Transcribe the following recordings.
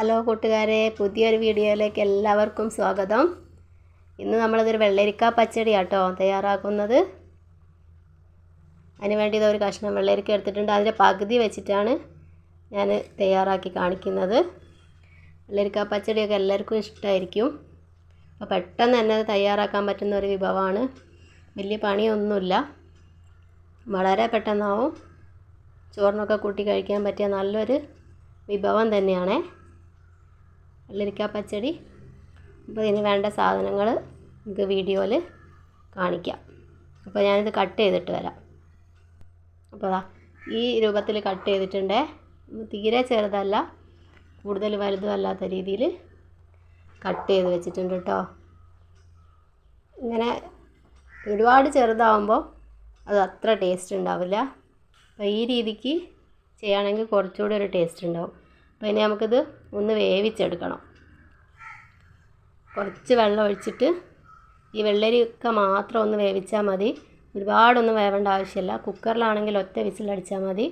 Hello കൂട്ടുകാരെ പുതിയൊരു വീഡിയോയിലേക്ക് എല്ലാവർക്കും സ്വാഗതം. ഇന്ന് നമ്മളിതൊരു വെള്ളരിക്ക പച്ചടി ആട്ടോ തയ്യാറാക്കുന്നത്. അതിന് വേണ്ടി ഇതൊരു കഷ്ണം വെള്ളരിക്ക എടുത്തിട്ടുണ്ട്. അതിന്റെ പകുതി വെച്ചിട്ടാണ് ഞാൻ തയ്യാറാക്കി കാണിക്കുന്നത്. വെള്ളരിക്ക പച്ചടിയൊക്കെ എല്ലാവർക്കും ഇഷ്ടമായിരിക്കും അപ്പോൾ പെട്ടെന്ന് തന്നെ അത് തയ്യാറാക്കാൻ പറ്റുന്ന ഒരു വിഭവമാണ്. വലിയ പണിയൊന്നുമില്ല. വളരെ പെട്ടെന്നാവും. ചോറിനൊക്കെ കൂട്ടി കഴിക്കാൻ പറ്റിയ നല്ലൊരു വിഭവം തന്നെയാണേ. വെള്ളരിക്ക പച്ചടി. അപ്പോൾ ഇതിന് വേണ്ട സാധനങ്ങൾ നമുക്ക് വീഡിയോയിൽ കാണിക്കാം. അപ്പോൾ ഞാനിത് കട്ട് ചെയ്തിട്ട് വരാം. അപ്പോൾ ഈ രൂപത്തിൽ കട്ട് ചെയ്തിട്ടുണ്ടേ. തീരെ ചെറുതല്ല കൂടുതൽ വലുതും അല്ലാത്ത രീതിയിൽ കട്ട് ചെയ്ത് വെച്ചിട്ടുണ്ട് കേട്ടോ ഇങ്ങനെ ഒരുപാട് ചെറുതാവുമ്പോൾ അത് അത്ര ടേസ്റ്റ് ഉണ്ടാവില്ല. അപ്പോൾ ഈ രീതിക്ക് ചെയ്യുകയാണെങ്കിൽ കുറച്ചുകൂടി ഒരു ടേസ്റ്റ് ഉണ്ടാവും. അപ്പോൾ ഇനി നമുക്കിത് ഒന്ന് വേവിച്ചെടുക്കണം. കുറച്ച് വെള്ളം ഒഴിച്ചിട്ട് ഈ വെള്ളരിക്ക മാത്രം ഒന്ന് വേവിച്ചാൽ മതി. ഒരുപാടൊന്നും വേവേണ്ട ആവശ്യമില്ല. കുക്കറിലാണെങ്കിൽ ഒറ്റ വിസിലടിച്ചാൽ മതി.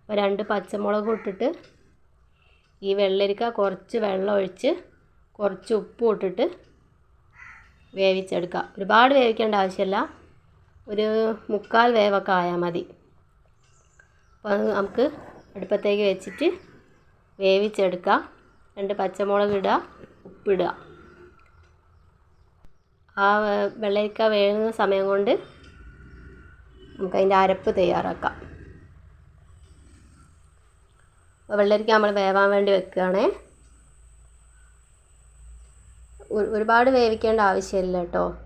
അപ്പോൾ രണ്ട് പച്ചമുളക് ഇട്ടിട്ട് ഈ വെള്ളരിക്ക കുറച്ച് വെള്ളം ഒഴിച്ച് കുറച്ച് ഉപ്പും ഇട്ടിട്ട് വേവിച്ചെടുക്കുക. ഒരുപാട് വേവിക്കേണ്ട ആവശ്യമില്ല. ഒരു മുക്കാൽ വേവൊക്കെ ആയാൽ മതി. അപ്പോൾ നമുക്ക് അടുപ്പത്തേക്ക് വെച്ചിട്ട് വേവിച്ചെടുക്കുക. രണ്ട് പച്ചമുളക് ഇടുക ഉപ്പിടുക. ആ വെള്ളരിക്ക വേകുന്ന സമയം കൊണ്ട് നമുക്കതിന്റെ അരപ്പ് തയ്യാറാക്കാം. വെള്ളരിക്ക നമ്മൾ വേവാൻ വേണ്ടി വെക്കുകയാണേ. ഒരുപാട് വേവിക്കേണ്ട ആവശ്യമില്ല കേട്ടോ.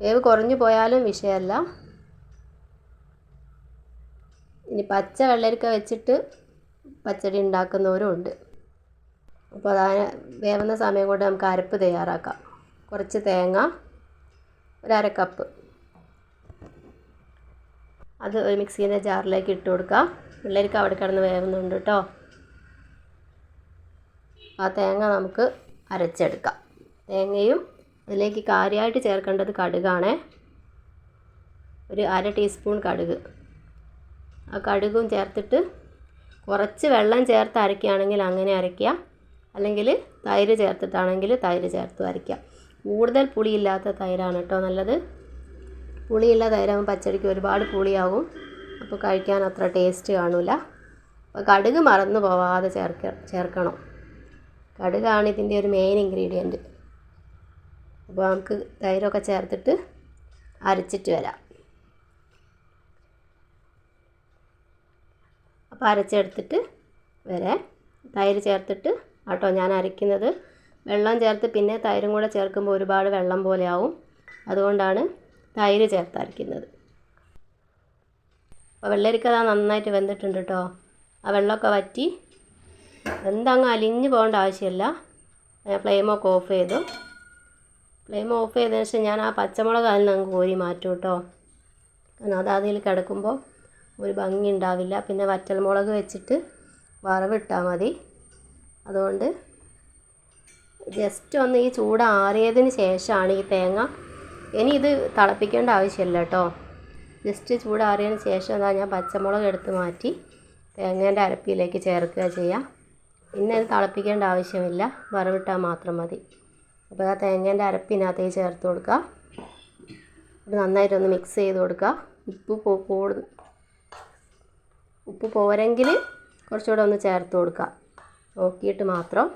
വേവ് കുറഞ്ഞു പോയാലും വിഷയമല്ല. ഇനി പച്ച വെള്ളരിക്ക വെച്ചിട്ട് പച്ചടി ഉണ്ടാക്കുന്നവരും ഉണ്ട്. അപ്പോൾ അതാ വേവുന്ന സമയം കൊണ്ട് നമുക്ക് അരപ്പ് തയ്യാറാക്കാം. കുറച്ച് തേങ്ങ ഒരര കപ്പ് അത് ഒരു മിക്സീന്റെ ജാറിലേക്ക് ഇട്ട് കൊടുക്കുക പിള്ളേർക്ക് അവിടെ കിടന്ന് വേവുന്നുണ്ട് കേട്ടോ. ആ തേങ്ങ നമുക്ക് അരച്ചെടുക്കാം. തേങ്ങയും അതിലേക്ക് കാര്യമായിട്ട് ചേർക്കേണ്ടത് കടുകാണേ. ഒരു അര ടീസ്പൂൺ കടുക്. ആ കടുകും ചേർത്തിട്ട് കുറച്ച് വെള്ളം ചേർത്ത് അരയ്ക്കുകയാണെങ്കിൽ അങ്ങനെ അരയ്ക്കുക. അല്ലെങ്കിൽ തൈര് ചേർത്തിട്ടാണെങ്കിൽ തൈര് ചേർത്ത് അരയ്ക്കുക. കൂടുതൽ പുളിയില്ലാത്ത തൈരാണ് കേട്ടോ നല്ലത്. പുളിയുള്ള തൈരാകുമ്പോൾ പച്ചടിക്ക് ഒരുപാട് പുളിയാകും. അപ്പോൾ കഴിക്കാൻ അത്ര ടേസ്റ്റ് കാണില്ല അപ്പോൾ കടുക് മറന്നു പോവാതെ ചേർക്ക ചേർക്കണം. കടുകാണ് ഇതിന്റെ ഒരു മെയിൻ ഇൻഗ്രീഡിയന്റ് അപ്പോൾ നമുക്ക് തൈരൊക്കെ ചേർത്തിട്ട് അരച്ചിട്ട് വരാം. അപ്പോൾ അരച്ചെടുത്തിട്ട് വരെ തൈര് ചേർത്തിട്ട് ആട്ടോ ഞാൻ അരയ്ക്കുന്നത്. വെള്ളം ചേർത്ത് പിന്നെ തൈരും കൂടെ ചേർക്കുമ്പോൾ ഒരുപാട് വെള്ളം പോലെ ആവും അതുകൊണ്ടാണ് തൈര് ചേർത്തരയ്ക്കുന്നത്. അപ്പോൾ വെള്ളരിക്ക അതാ നന്നായിട്ട് വെന്തിട്ടുണ്ട് കേട്ടോ ആ വെള്ളമൊക്കെ വറ്റി എന്തങ്ങ് അലിഞ്ഞു പോകേണ്ട ആവശ്യമില്ല. ഫ്ലെയിമൊക്കെ ഓഫ് ചെയ്തു. ഫ്ലെയിം ഓഫ് ചെയ്തതിന് ശേഷം ഞാൻ ആ പച്ചമുളക് അതിൽ നിന്ന് കോരി മാറ്റും കേട്ടോ കാരണം അത് അതിൽ കിടക്കുമ്പോൾ ഒരു ഭംഗി ഉണ്ടാവില്ല. പിന്നെ വറ്റൽമുളക് വെച്ചിട്ട് വറവിട്ടാൽ മതി. അതുകൊണ്ട് ജസ്റ്റ് ഒന്ന് ഈ ചൂട് ആറിയതിന് ശേഷമാണ് ഈ തേങ്ങ. ഇനി ഇത് തിളപ്പിക്കേണ്ട ആവശ്യമില്ല കേട്ടോ. ജസ്റ്റ് ചൂടാറിയതിന് ശേഷം അതാ ഞാൻ പച്ചമുളക് എടുത്ത് മാറ്റി തേങ്ങേന്റെ അരപ്പിയിലേക്ക് ചേർക്കുക ചെയ്യാം. പിന്നെ അത് തിളപ്പിക്കേണ്ട ആവശ്യമില്ല. വറവിട്ടാൽ മാത്രം മതി. അപ്പോൾ ആ തേങ്ങേന്റെ അരപ്പിനകത്തേക്ക് ചേർത്ത് കൊടുക്കുക. നന്നായിട്ടൊന്ന് മിക്സ് ചെയ്ത് കൊടുക്കുക. ഉപ്പ് കൂടുതൽ ഉപ്പ് പോരെങ്കിൽ കുറച്ചുകൂടെ ഒന്ന് ചേർത്ത് കൊടുക്കുക. നോക്കിയിട്ട് മാത്രം.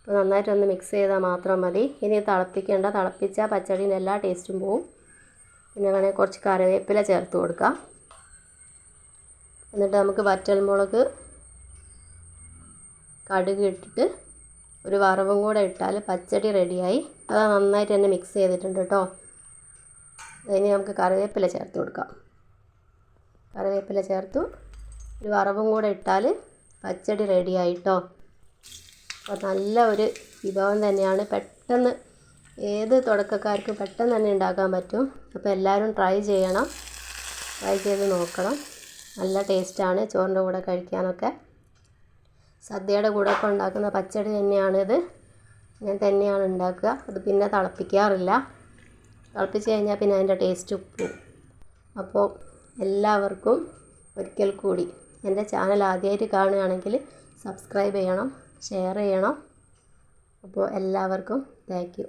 അപ്പോൾ നന്നായിട്ടൊന്ന് മിക്സ് ചെയ്താൽ മാത്രം മതി. ഇനി തിളപ്പിക്കേണ്ട തിളപ്പിച്ചാൽ പച്ചടീന്റെ എല്ലാ ടേസ്റ്റും പോവും. പിന്നെ വേണമെങ്കിൽ കുറച്ച് കറിവേപ്പില ചേർത്ത് കൊടുക്കാം. എന്നിട്ട് നമുക്ക് വറ്റൽമുളക് കടുക് ഇട്ടിട്ട് ഒരു വറവും കൂടെ ഇട്ടാൽ പച്ചടി റെഡിയായി അത് നന്നായിട്ട് തന്നെ മിക്സ് ചെയ്തിട്ടുണ്ട് കേട്ടോ. ഇനി നമുക്ക് കറിവേപ്പില ചേർത്ത് കൊടുക്കാം. കറിവേപ്പില ചേർത്തു. ഒരു വറവും കൂടെ ഇട്ടാൽ പച്ചടി റെഡി ആയിട്ടോ അപ്പോൾ നല്ല ഒരു വിഭവം തന്നെയാണ്. പെട്ടെന്ന് ഏത് തുടക്കക്കാർക്കും പെട്ടെന്ന് തന്നെ ഉണ്ടാക്കാൻ പറ്റും. അപ്പോൾ എല്ലാവരും ട്രൈ ചെയ്യണം. ട്രൈ ചെയ്ത് നോക്കണം. നല്ല ടേസ്റ്റാണ് ചോറിന്റെ കൂടെ കഴിക്കാനൊക്കെ. സദ്യയുടെ കൂടെ ഒക്കെ ഉണ്ടാക്കുന്ന പച്ചടി തന്നെയാണിത്. ഞാൻ തന്നെയാണ് ഉണ്ടാക്കുക. അത് പിന്നെ തിളപ്പിക്കാറില്ല. തിളപ്പിച്ച് കഴിഞ്ഞാൽ പിന്നെ അതിന്റെ ടേസ്റ്റ് പോവും. അപ്പോൾ എല്ലാവർക്കും ഒരിക്കൽ കൂടി എന്റെ ചാനൽ ആദ്യമായിട്ട് കാണുകയാണെങ്കിൽ സബ്സ്ക്രൈബ് ചെയ്യണം. ഷെയർ ചെയ്യണം. അപ്പോൾ എല്ലാവർക്കും താങ്ക്